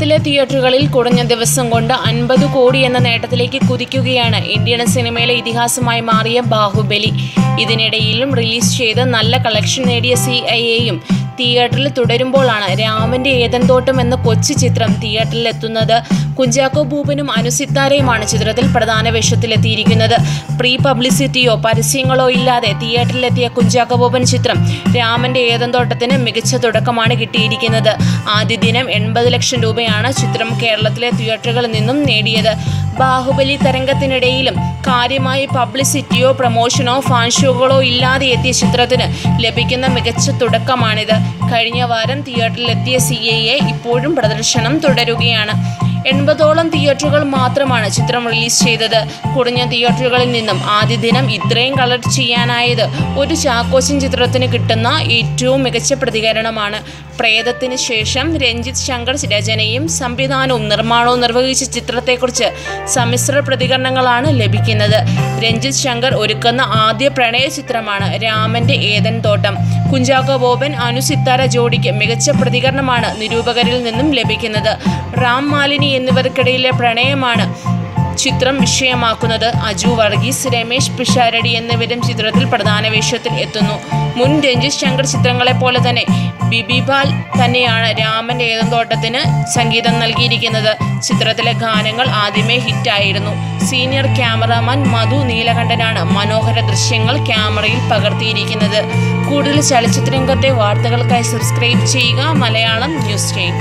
കേരളത്തിലെ തിയേറ്ററുകളിൽ കുറഞ്ഞ ദിവസം കൊണ്ട് അൻപത് കോടി എന്ന നേട്ടത്തിലേക്ക് കുതിക്കുകയാണ് ഇന്ത്യൻ സിനിമയിലെ ഇതിഹാസമായി മാറിയ ബാഹുബലി. ഇതിനിടയിലും റിലീസ് ചെയ്ത് നല്ല കളക്ഷൻ നേടിയ സി ഐ എയും തിയേറ്ററിൽ തുടരുമ്പോഴാണ് രാമന്റെ ഏതൻതോട്ടം എന്ന കൊച്ചു ചിത്രം തിയേറ്ററിൽ എത്തുന്നത് കുഞ്ചാക്കോ ബൂബനും അനുസിത്താരയുമാണ് ചിത്രത്തിൽ പ്രധാന വേഷത്തിലെത്തിയിരിക്കുന്നത്. പ്രീ പബ്ലിസിറ്റിയോ പരസ്യങ്ങളോ ഇല്ലാതെ തിയേറ്ററിലെത്തിയ കുഞ്ചാക്കോ ബൂബൻ ചിത്രം രാമന്റെ ഏതൻതോട്ടത്തിന് മികച്ച തുടക്കമാണ് കിട്ടിയിരിക്കുന്നത്. ആദ്യ ദിനം എൺപത് ലക്ഷം രൂപയാണ് ചിത്രം കേരളത്തിലെ തിയേറ്ററുകളിൽ നിന്നും നേടിയത്. ബാഹുബലി തരംഗത്തിനിടയിലും കാര്യമായ പബ്ലിസിറ്റിയോ പ്രമോഷനോ ഫാൻ ഷോകളോ ഇല്ലാതെ എത്തിയ ചിത്രത്തിന് ലഭിക്കുന്ന മികച്ച തുടക്കമാണിത്. കഴിഞ്ഞ വാരം തിയേറ്ററിലെത്തിയ സി എ ഇപ്പോഴും പ്രദർശനം തുടരുകയാണ്. എൺപതോളം തിയേറ്ററുകൾ മാത്രമാണ് ചിത്രം റിലീസ് ചെയ്തത്. കുറഞ്ഞ തിയേറ്ററുകളിൽ നിന്നും ആദ്യ ദിനം ഇത്രയും കളക്ട് ചെയ്യാനായത് ഒരു ചാക്കോച്ചൻ ചിത്രത്തിന് കിട്ടുന്ന ഏറ്റവും മികച്ച പ്രതികരണമാണ്. പ്രേതത്തിന് ശേഷം രഞ്ജിത്ത് ശങ്കർ രചനയും സംവിധാനവും നിർമ്മാണവും നിർവഹിച്ച ചിത്രത്തെക്കുറിച്ച് സമ്മിശ്ര പ്രതികരണങ്ങളാണ് ലഭിക്കുന്നത്. രഞ്ജിത്ത് ശങ്കർ ഒരുക്കുന്ന ആദ്യ പ്രണയ ചിത്രമാണ് രാമന്റെ ഏതൻ തോട്ടം. കുഞ്ചാക്കോ ബോബൻ അനുസിത്താര ജോഡിക്ക് മികച്ച പ്രതികരണമാണ് നിരൂപകരിൽ നിന്നും ലഭിക്കുന്നത്. റാം മാലിനി എന്നിവർക്കിടയിലെ പ്രണയമാണ് ചിത്രം വിഷയമാക്കുന്നത് അജു വർഗീസ് രമേശ് പിഷാരടി എന്നിവരും ചിത്രത്തിൽ പ്രധാന വേഷത്തിൽ എത്തുന്നു. മുൻ രഞ്ജിത് ശങ്കർ ചിത്രങ്ങളെ പോലെ തന്നെ ബിബിപാൽ തന്നെയാണ് രാമന്റെ ഏതന്തോട്ടത്തിന് സംഗീതം നൽകിയിരിക്കുന്നത്. ചിത്രത്തിലെ ഗാനങ്ങൾ ആദ്യമേ ഹിറ്റായിരുന്നു. സീനിയർ ക്യാമറാമാൻ മധു നീലകണ്ഠനാണ് മനോഹര ദൃശ്യങ്ങൾ ക്യാമറയിൽ പകർത്തിയിരിക്കുന്നത്. കൂടുതൽ ചലച്ചിത്രരംഗത്തെ വാർത്തകൾക്കായി സബ്സ്ക്രൈബ് ചെയ്യുക മലയാളം ന്യൂസ് ടൈം.